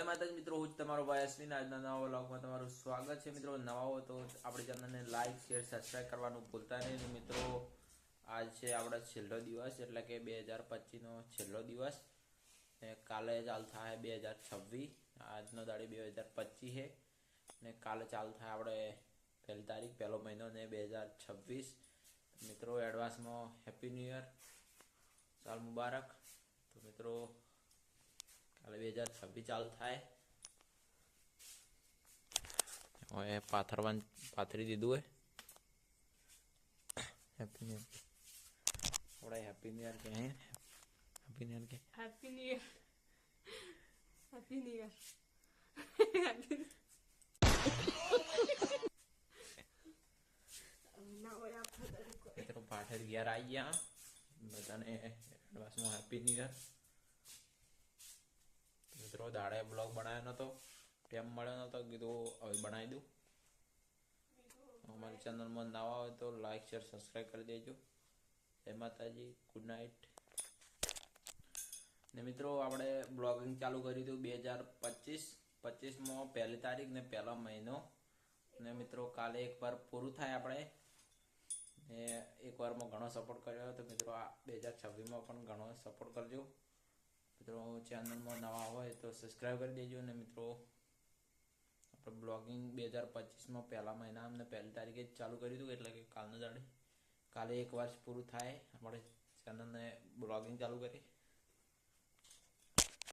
જય માતાજી મિત્રો, હું તમારો ભાઈ અશ્વિન. આજના નવા વ્લોગમાં તમારું સ્વાગત છે મિત્રો. નવા હો તો આપણી ચેનલને લાઈક શેર સબસ્ક્રાઈબ કરવાનું ભૂલતા નહીં. મિત્રો, આજ છે આપણો છેલ્લો દિવસ, એટલે કે બે હજાર પચીસનો છેલ્લો દિવસ. ને કાલે ચાલુ થાય બે હજાર છવ્વીસ. આજનો દાડી બે હજાર પચીસ છે. ને કાલે ચાલુ થાય આપણે પહેલી તારીખ, પહેલો મહિનો ને બે હજાર છવ્વીસ. મિત્રો એડવાન્સમાં હેપી ન્યૂ યર સાલ મુબારક. તો મિત્રો કાલે બે હજાર છવ્વીસ ચાલુ થાય હવે પાથરવાનું પાથરી દીધું હોય હેપી ન્યુ યર આપણે હેપી ન્યુ યર કે હેપી ન્યુ યર કે Happy New Year. Happy New Year. Happy ના હોય આખો તરીકો મિત્રો પાઠર ઘેર આવી ગયા બધાને એડવાન્સમાં હેપી ન્યુ યર મિત્રો દાડે બ્લોગ બનાવ્યો નતો, ટેમ મળ્યો નતો, કીધું હવે બનાવી દઉં. અમારી ચેનલમાં નવા હોય તો લાઈક શેર સબસ્ક્રાઈબ કરી દેજો. જય માતાજી ગુડ નાઇટ ને મિત્રો, આપણે બ્લોગિંગ ચાલુ કર્યું હતું બે હજાર પચીસ. પચીસમાં પહેલી તારીખ ને પહેલો મહિનો. ને મિત્રો, કાલે એક વાર પૂરું થાય આપણે. ને એક વારમાં ઘણો સપોર્ટ કર્યો હતો. મિત્રો, આ બે હજાર છવ્વીસમાં પણ ઘણો સપોર્ટ કરજો. મિત્રો ચેનલમાં નવા હોય તો સબસ્ક્રાઈબ કરી દેજો ને મિત્રો. આપણે બ્લોગિંગ બે હજાર પચીસમાં પહેલા મહિના અમને પહેલી તારીખે જ ચાલુ કર્યું હતું, એટલે કે કાલનું દાડે. કાલે એક વર્ષ પૂરું થાય, આપણે ચેનલને બ્લોગિંગ ચાલુ કરી.